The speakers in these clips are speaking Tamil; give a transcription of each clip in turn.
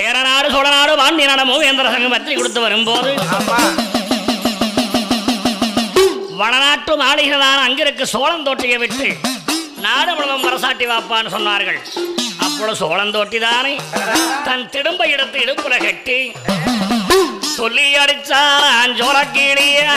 சேரநாடு சோழநாடு பாண்டிய நாடு வேந்தர சங்கம் பத்திரி கொடுத்து வரும்போது வடநாட்டு மாளிகைதான் அங்கிருக்கு சோழன் தோட்டியை விட்டு நாடு முழுவதும் வரசாட்டி வாப்பான்னு சொன்னார்கள். அப்பொழுது சோழன் தோட்டிதானே தன் திரும்ப எடுத்து இடுப்புல கட்டி சொல்லி அடிச்சான் ஜோரக்கீழியா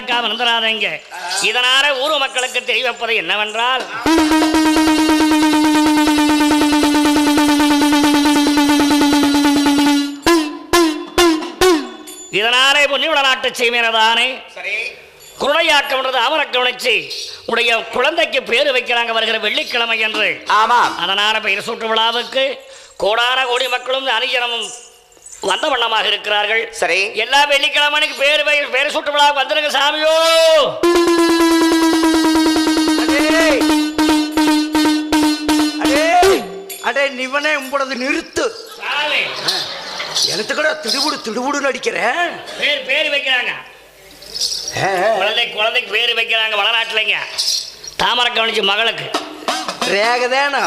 அக்கா வந்துடாதீங்க இதனால ஊர் மக்களுக்கு தெரிவிப்பது என்னவென்றால் இதனாலே பொன்னியுட நாட்டு செய்மையினதானே சரி. குருடையாக்கம்ன்றது அவரை கவனிச்சு உடைய குழந்தைக்கு பேரு வைக்கிறாங்க வருகிற வெள்ளிக்கிழமை என்று. ஆமா அதனால பெயர் சூட்டு விழாவுக்கு கோடான கோடி மக்களும் அணிஜனமும் வந்த வண்ணமாக இருக்கிறார்கள். சரி. எல்லா வெள்ளிக்கிழமைக்கு பேர் பேர் சூட்டு விழாவுக்கு வந்துருங்க சாமியோ. அடே. நிவனே உங்களது நிறுத்து. எனக்கு கூட திடுபுடு திடுபுடுன்னு அடிக்கிறேன் பேர் பேர் வைக்கிறாங்க. குழந்தை குழந்தைக்கு பேர் வைக்கிறாங்க வடநாட்டிலைங்க தாமரை கவனிச்சு மகளுக்கு. ரேகதானா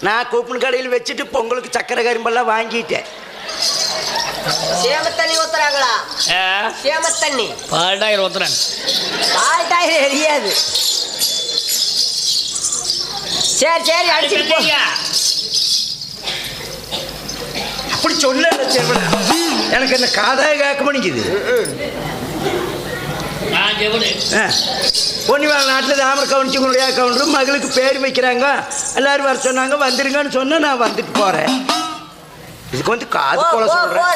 நான் கூப்பன் கடையில் வச்சுட்டு பொங்கலுக்கு சக்கரை கரும்பெல்லாம் வாங்கிட்டேன். தண்ணி ஊத்துறாங்களா சேம தண்ணி பால்டா இருபத்தி பால் டாயர் எரியாது சரி சரி அடிச்சுட்டு போ அப்படி சொல்ல எனக்கு என்ன காதாக கேட்க மாட்டேங்குது பொன்னிவாழ நாட்டில் தாமரை கவுன்சி உங்களுடைய கவுண்டரும் மகளுக்கு பேர் வைக்கிறாங்க எல்லாரும் வர சொன்னாங்க வந்துருங்கன்னு சொன்னா நான் வந்துட்டு போறேன் இதுக்கு வந்து காது போல சொல்றேன்.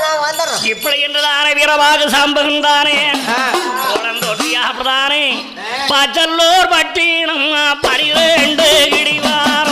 இப்படி என்றுதானே வீரமாக சாம்பகந்தானே. அப்படிதானே பச்சல்லூர் பட்டினம் பனிரெண்டு இடிவாரா.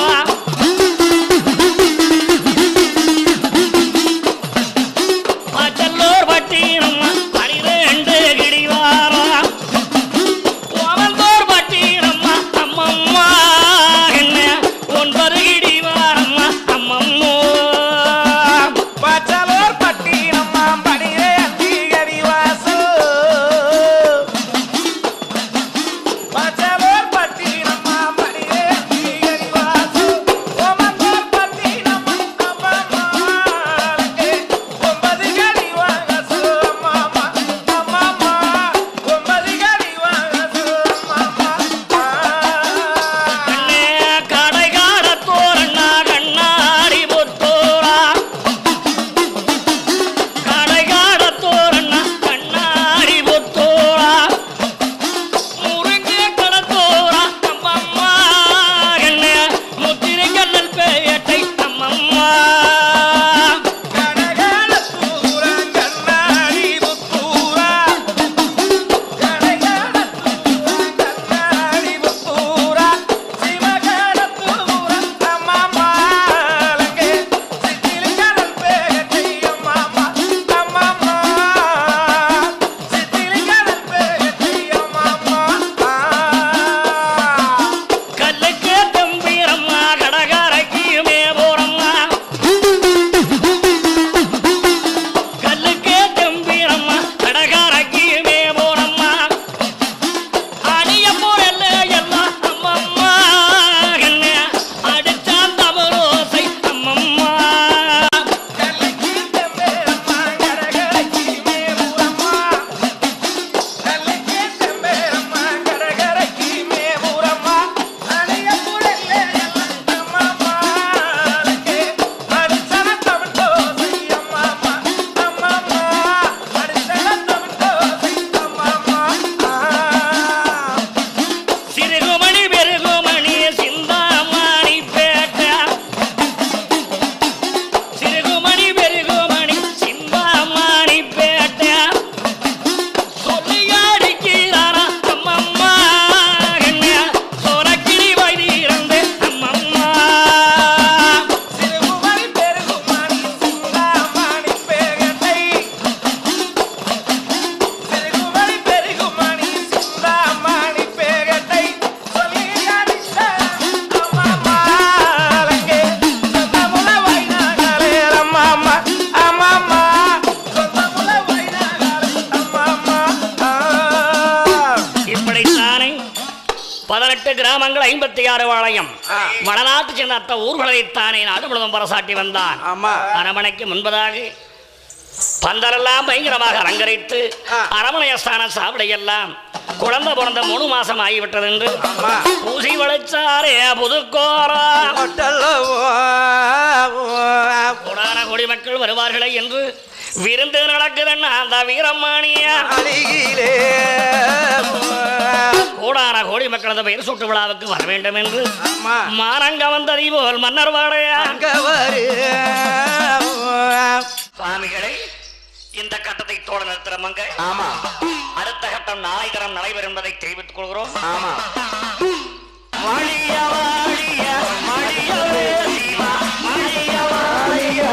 பதினெட்டு கிராமங்கள் ஐம்பத்தி ஆறு வாளையம். வடநாட்டு சென்ற அத்த ஊர்வலத்தைத்தானே நாடு முழுவதும் பரசாட்டி வந்தான். அரமனைக்கு முன்பதாக பந்தரெல்லாம் பயங்கரமாக அலங்கரித்து ஆ. அரமனை ஸ்தான சாப்பிடையெல்லாம் குழந்தை பிறந்த மூணு மாசம் ஆகிவிட்டது என்று பூசி வளைச்சாரே புதுக்கோரா. கோடான கோடி மக்கள் வருவார்களே என்று விருந்து நடக்குதுன்னா அந்த வீரம்மானியா அருகிலே கோயில் மக்களது பெயர் சுட்டு விழாவுக்கு வர வேண்டும் என்று மானங்க வந்ததை போல் மன்னர் வாடையா. இந்த கட்டத்தை தோட நிறுத்துற ஆமா. அடுத்த கட்டம் நாளை தரம் நடைபெறும் என்பதை தெரிவித்துக் கொள்கிறோம். ஆமா. வாழியா வாழியா வாழியா வாழியா வாழியா